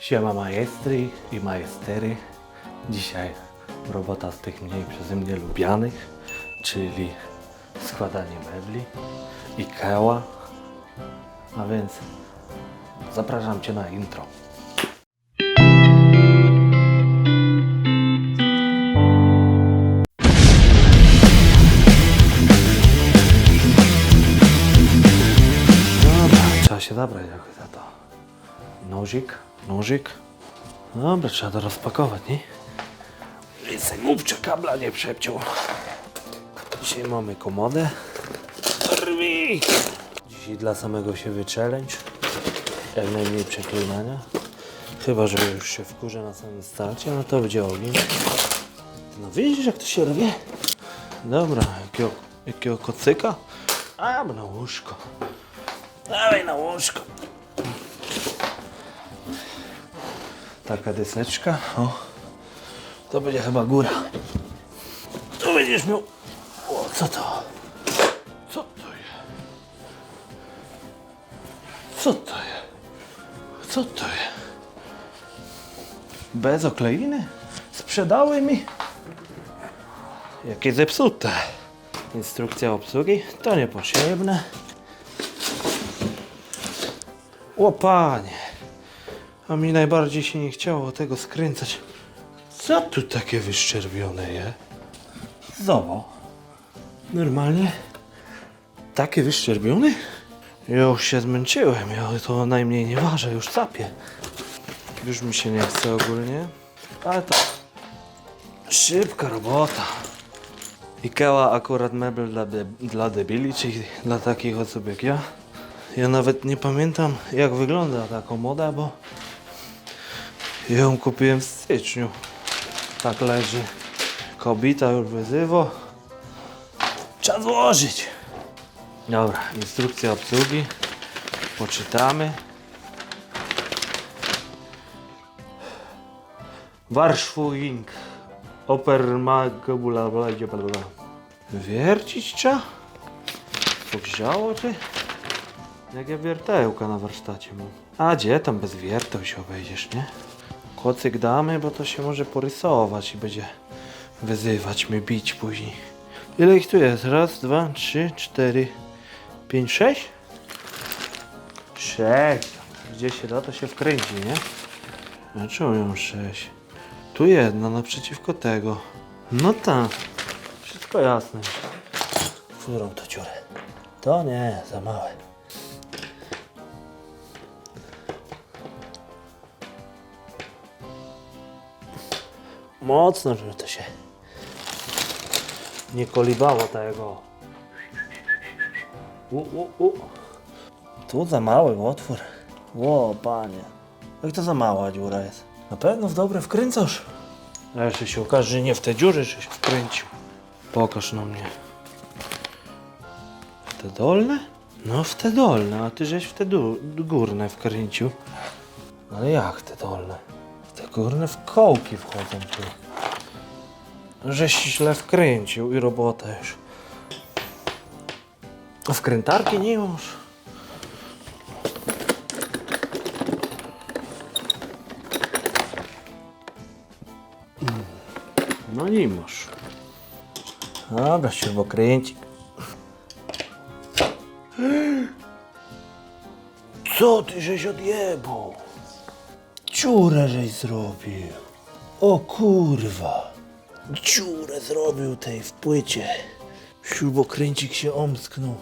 Siema majestry i majestery. Dzisiaj robota z tych mniej przeze mnie lubianych, czyli składanie mebli, Ikea. A więc zapraszam Cię na intro. Dobra, trzeba się zabrać jakoś za to. Nożyk, nożyk. Dobra, trzeba to rozpakować, nie? I se głupcze kabla nie przepciął. Dzisiaj mamy komodę. Rwi! Dzisiaj dla samego siebie challenge. Jak najmniej przeklinania. Chyba, że już się wkurzę na samym starcie, no to będzie ogień. No widzisz jak to się rwie? Dobra, jakiego, jakiego kocyka? A, na łóżko. Dawaj na łóżko. Taka deseczka. O. To będzie chyba góra. Tu będziesz miał... O, co to? Co to jest? Co to jest? Co to jest? Bez okleiny? Sprzedały mi? Jakie zepsute. Instrukcja obsługi? To niepotrzebne. O panie. A mi najbardziej się nie chciało tego skręcać. Co tu takie wyszczerbione je? Zobacz. Normalnie? Takie wyszczerbione? Ja już się zmęczyłem, ja to najmniej nie ważę, już capię. Już mi się nie chce ogólnie. Ale to... Szybka robota. Ikea akurat mebel dla, de dla debili, czyli dla takich osób jak ja. Ja nawet nie pamiętam jak wygląda ta komoda, bo ją kupiłem w styczniu. Tak leży. Kobita już wyzywo. Trzeba złożyć. Dobra, instrukcja obsługi. Poczytamy. Warszwing. Oper mag bla bla. Wiercić trzeba? To grzało czy? Jak ja wiertełka na warsztacie mam. A gdzie tam bez wierteł się obejdziesz, nie? Kocyk damy, bo to się może porysować i będzie wyzywać mnie, bić później. Ile ich tu jest? Raz, dwa, trzy, cztery, pięć, sześć? Sześć. Gdzie się da, to się wkręci, nie? A czemu ją sześć? Tu jedna naprzeciwko tego. No tak. Wszystko jasne. Którą to dziurę? To nie, za małe. Mocno, żeby to się nie kolibało tego. U, u, u. Tu za mały otwór. Ło, panie. Jak to za mała dziura jest? Na pewno w dobre wkręcasz. A jeszcze się okaże, że nie w te dziury, że się wkręcił. Pokaż na mnie. W te dolne? No w te dolne, a ty żeś w te górne wkręcił. Ale jak te dolne? Te górne w kołki wchodzą tu. Żeś źle wkręcił i robota już. Wkrętarki nie masz? No nie masz. Dobra, śrubokręcik. Co ty żeś odjebał? Dziurę żeś zrobił. O kurwa. Dziurę zrobił tej w płycie. Śrubokręcik się omsknął.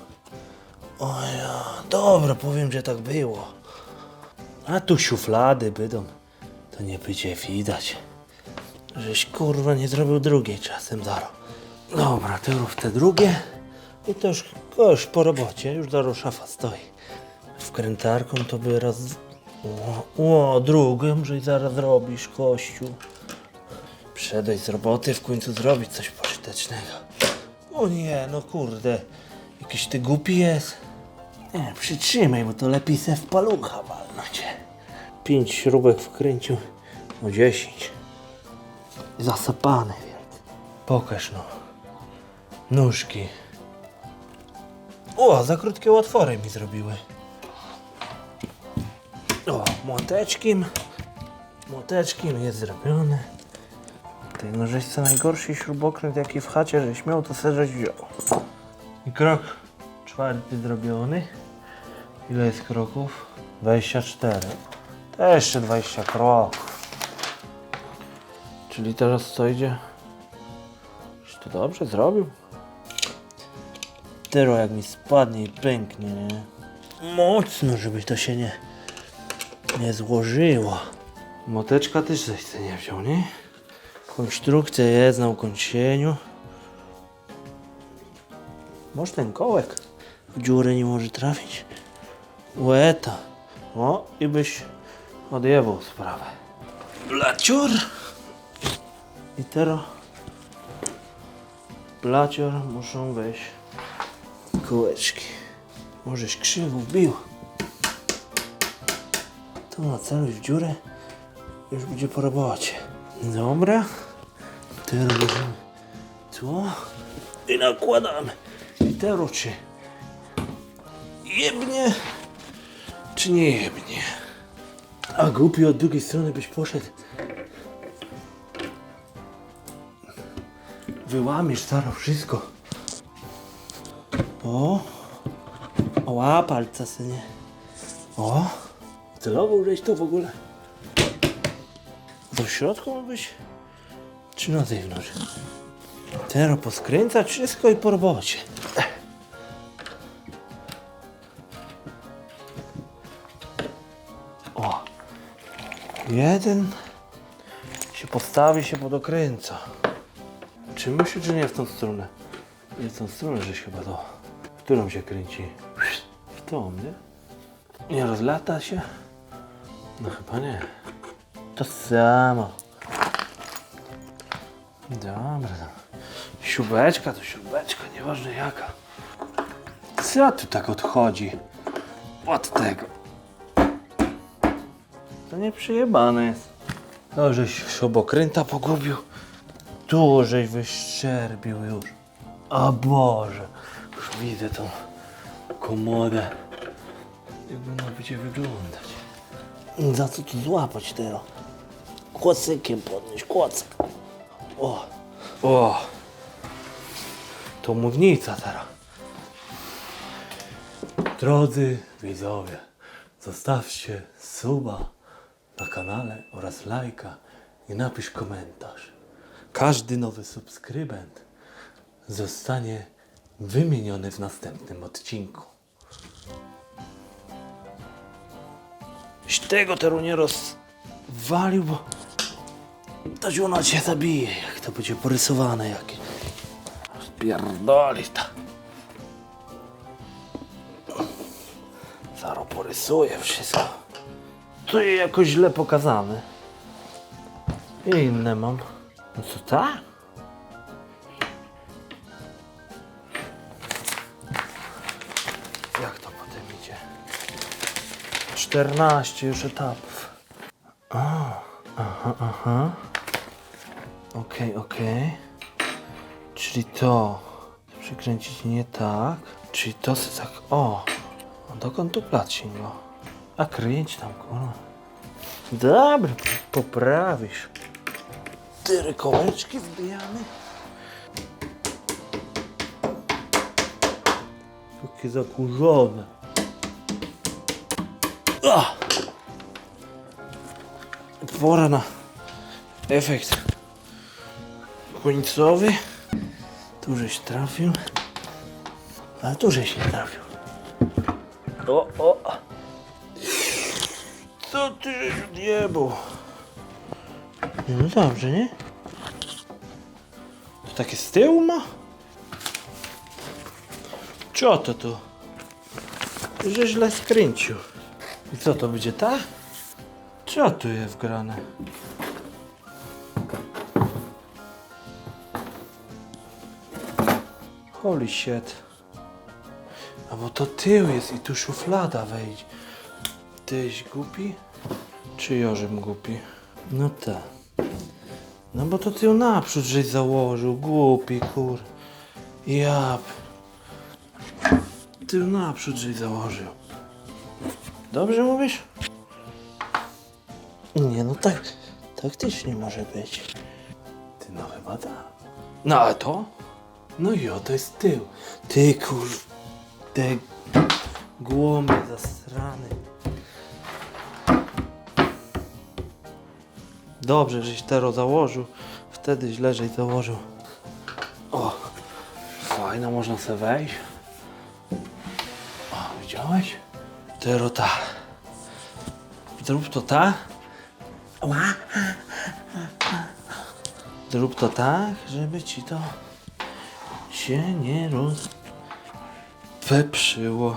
O ja, dobra, powiem, że tak było. A tu szuflady będą. To nie będzie widać. Żeś kurwa nie zrobił drugiej czasem, Daro. Dobra, to rób te drugie. I to już, to już po robocie, już Daro szafa stoi. Wkrętarką to by raz... O, o drugą, że zaraz robisz, kościół. Przedejść z roboty, w końcu zrobić coś pożytecznego. O nie, no kurde. Jakiś ty głupi jest. Nie, przytrzymaj, bo to lepiej se w palucha walnąć. Pięć śrubek wkręcił o dziesięć. Zasapany wielki. Pokaż no. Nóżki. O, za krótkie otwory mi zrobiły. Młoteczkiem. Młoteczki jest zrobione. Ty, no żeś co najgorszy śrubokręt jaki w chacie żeś miał, to se żeś wziął. I krok czwarty zrobiony. Ile jest kroków? 24. To jeszcze 20 kroków. Czyli teraz co idzie? Czy to dobrze zrobił? Tyro jak mi spadnie i pęknie, nie? Mocno, żeby to się nie, nie złożyło. Moteczka też coś chce nie wziął, nie? Konstrukcja jest na ukończeniu. Może ten kołek w dziurę nie może trafić? Łeta. O, i byś odjebał sprawę. Blacior. I teraz blacior muszą wejść kółeczki. Możeś krzywo wbił. To na celu w dziurę już będzie po robocie. Dobra. Teraz robimy tu i nakładamy. I teraz czy jebnie, czy nie jebnie. A głupi od drugiej strony byś poszedł. Wyłamiesz staro wszystko. O! Oła, palca synie. O! Celował żeś to w ogóle. Do środku ma być? Czy na zewnątrz? Teraz poskręcać wszystko i po robocie. O! Jeden się postawi, się podokręca. Czy myślisz, że nie w tą stronę? Nie w tą stronę, żeś chyba to. W którą się kręci? W tą, nie? Nie rozlata się? No chyba nie. To samo. Dobra. Śrubeczka to śrubeczka, nieważne jaka. Co tu tak odchodzi? Od tego. To nie przyjebane jest. No, żeś śrubokręta pogubił. Tu żeś wyszczerbił już. O Boże. Już widzę tą komodę. Jak ona będzie wyglądać. Za co tu złapać teraz? Kłocykiem podnieść, kłocyk. O, o. To mównica teraz. Drodzy widzowie, zostawcie suba na kanale oraz lajka i napisz komentarz. Każdy nowy subskrybent zostanie wymieniony w następnym odcinku. Tego teraz nie rozwalił, bo to żona cię zabije, jak to będzie porysowane jakieś. Spierdoli to. Zaro porysuje wszystko. To jest jakoś źle pokazane. I inne mam. No co tak? 14 już etapów. O, aha, aha. Okej, okej. Czyli to przykręcić nie tak. Czyli to se tak. O! A dokąd tu plat sięga? A kręć tam, kurwa. Dobra, poprawisz. Cztery kołeczki wbijamy. Takie zakurzone. Ah! Pora na efekt końcowy. Tu żeś trafił. Ale tu żeś nie trafił. O, o. Co ty żeś odjebał? No dobrze, nie? To takie z tyłu ma? Co to tu? Że źle skręcił. I co to będzie ta? Co tu jest grane? Holy shit. A bo to tył jest i tu szuflada wejdź. Tyś głupi? Czy Jorzym głupi? No tak. No bo to tył naprzód żeś założył, głupi kur. Jap. Tył naprzód żeś założył. Dobrze mówisz? Nie no, tak, taktycznie może być. Ty no chyba tak. No a to? No i o, to jest tył. Ty kur... Te głąby zasrany. Dobrze, żeś tero założył. Wtedy źle, żeś założył. O, fajno, można sobie wejść. O, widziałeś? Tero ta. Zrób to tak. Ła. Zrób to tak, żeby ci to się nie rozweprzyło.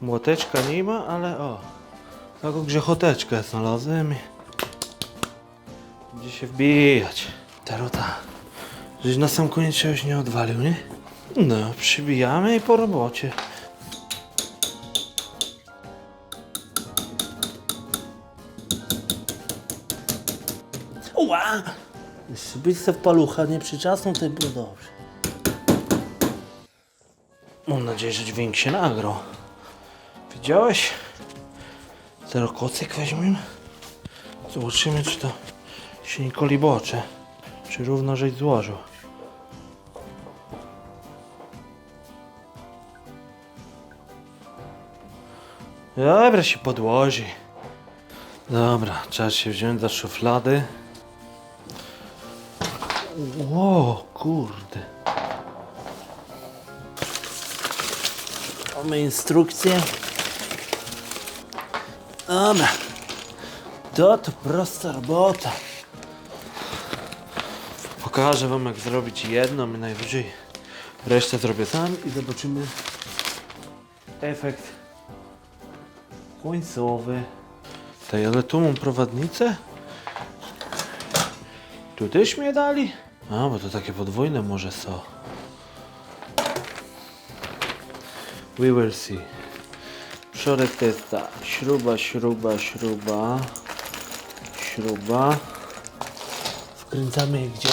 Młoteczka nie ma, ale o. Taką grzechoteczkę znalazłem. Będzie się wbijać. Terota. Żeś na sam koniec czegoś nie odwalił, nie? No, przybijamy i po robocie. Ła! Jeszcze byś se w palucha nie przyczasnął, to by było dobrze. Mam nadzieję, że dźwięk się nagrał. Widziałeś? Teraz kocyk weźmiemy. Zobaczymy, czy to się nie kolibocze. Czy równo żeś złożył. Dobra, się podłoży. Dobra, trzeba się wziąć za szuflady. Ło, kurde. Mamy instrukcję. Dobra. To to prosta robota. Pokażę wam jak zrobić jedną i najwyżej resztę zrobię sam i zobaczymy efekt końcowy. Tej, ale tu mam prowadnicę? Tu też mnie dali? A, bo to takie podwójne może są. We will see. Przodek to jest tak. Śruba, śruba, śruba. Śruba. Wkręcamy je gdzie?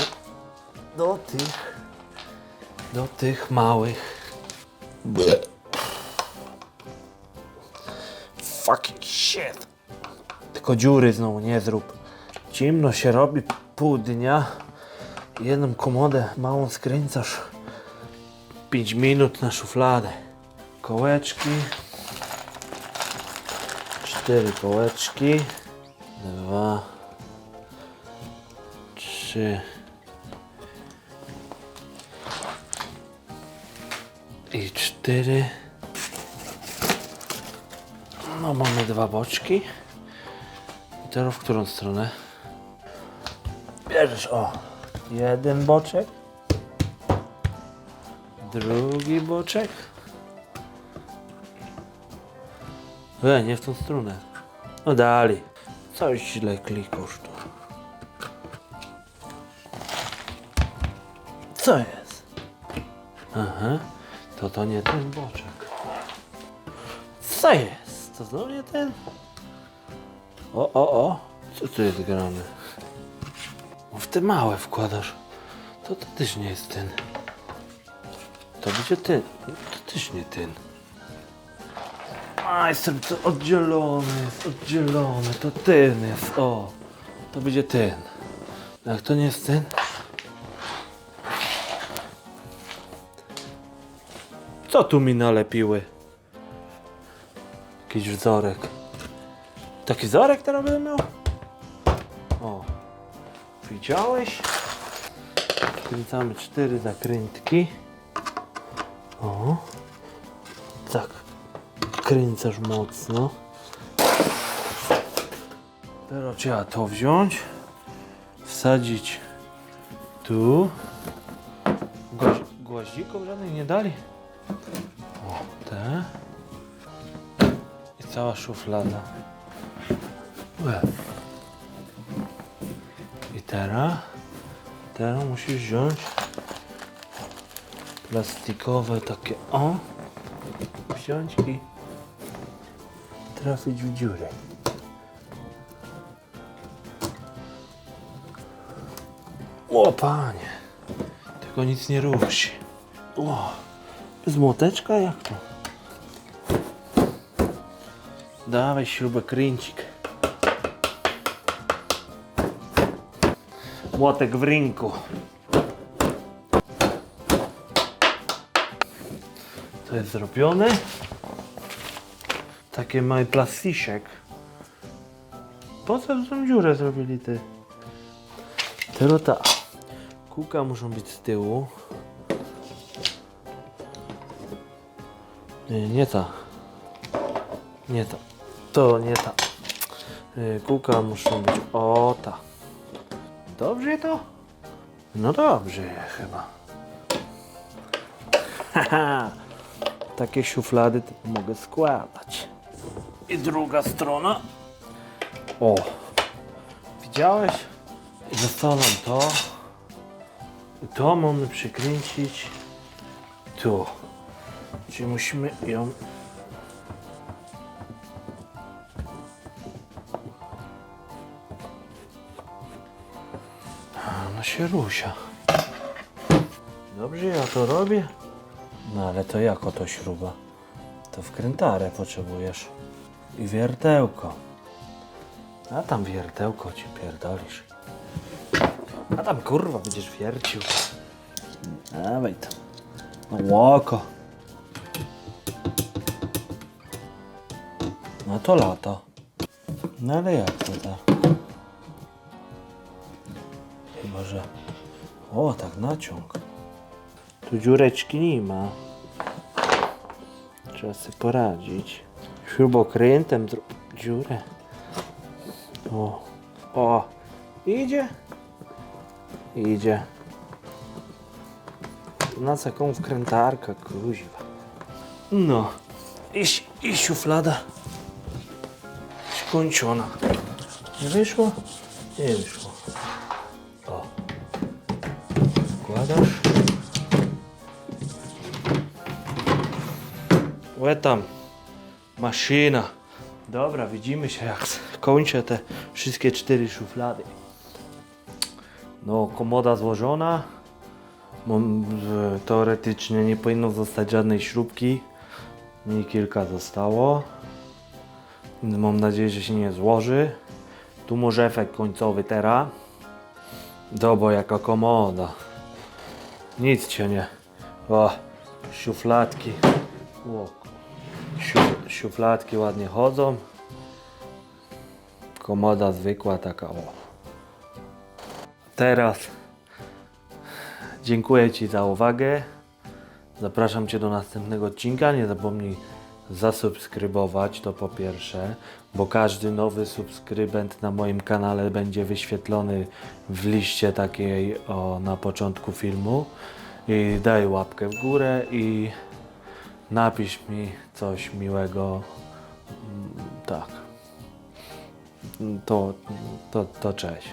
Do tych. Do tych małych. Ble. Fucking shit. Tylko dziury znowu nie zrób. Zimno się robi pół dnia. Jedną komodę małą skręcasz. 5 minut na szufladę. Kołeczki. Cztery kołeczki. Dwa. Trzy. I cztery. No mamy dwa boczki. I teraz w którą stronę? Bierzesz o. Jeden boczek. Drugi boczek. E, nie w tą stronę. No dalej. Coś źle klikasz tu. Co jest? Aha. To to nie ten boczek. Co jest? To znowu nie ten? O, o, o. Co tu jest grane? Małe wkładasz. To to też nie jest ten. To będzie ten. To też nie ten. A, jestem to oddzielony, jest oddzielony. To ten jest, o. To będzie ten. Jak to nie jest ten? Co tu mi nalepiły? Jakiś wzorek. Taki wzorek teraz będę miał? O. Widziałeś? Kręcamy cztery zakrętki. O. Tak. Kręcasz mocno. Teraz trzeba to wziąć. Wsadzić tu. Gwoź- Gwoździków żadnych nie dali? O, te. I cała szuflada. Łe. Teraz, teraz musisz wziąć plastikowe takie o, wziąć i trafić w dziurę. O panie, tylko nic nie ruszy. O, bez młoteczka jak to? Dawaj śrubokręcik. Młotek w rynku. To jest zrobione. Takie mały plastyczek. Po co tą dziurę zrobili ty? Teraz ta. Kółka muszą być z tyłu. Nie, nie ta. Nie ta. To nie ta. Yy, Kółka muszą być o ta. Dobrze to? No dobrze chyba. Haha. Takie szuflady mogę składać. I druga strona. O. Widziałeś? Nam to. I to mamy przykręcić tu. Czyli musimy ją się rusia. Dobrze ja to robię? No ale to jako to śruba? To wkrętarę potrzebujesz. I wiertełko. A tam wiertełko ci pierdolisz. A tam kurwa będziesz wiercił. Dawaj to. No łoko. No to lata. No ale jak to tak? O, tak naciąg. Tu dziureczki nie ma. Trzeba sobie poradzić. Śrubokrętem dziurę. O. O. Idzie. Idzie. Na taką wkrętarka, kuźwa. No. I, I szuflada. Skończona. Nie wyszło? Nie wyszło. Tam. Maszyna. Dobra, widzimy się jak kończę te wszystkie cztery szuflady. No, komoda złożona. Teoretycznie nie powinno zostać żadnej śrubki. Nie kilka zostało. Mam nadzieję, że się nie złoży. Tu może efekt końcowy teraz. Dobo jaka komoda. Nic cię nie. O, szufladki. O, szufladki ładnie chodzą. Komoda zwykła taka o. Teraz dziękuję Ci za uwagę. Zapraszam Cię do następnego odcinka. Nie zapomnij zasubskrybować, to po pierwsze, bo każdy nowy subskrybent na moim kanale będzie wyświetlony w liście takiej o, na początku filmu. I daj łapkę w górę i napisz mi coś miłego. Mm, Tak. To, to, to cześć.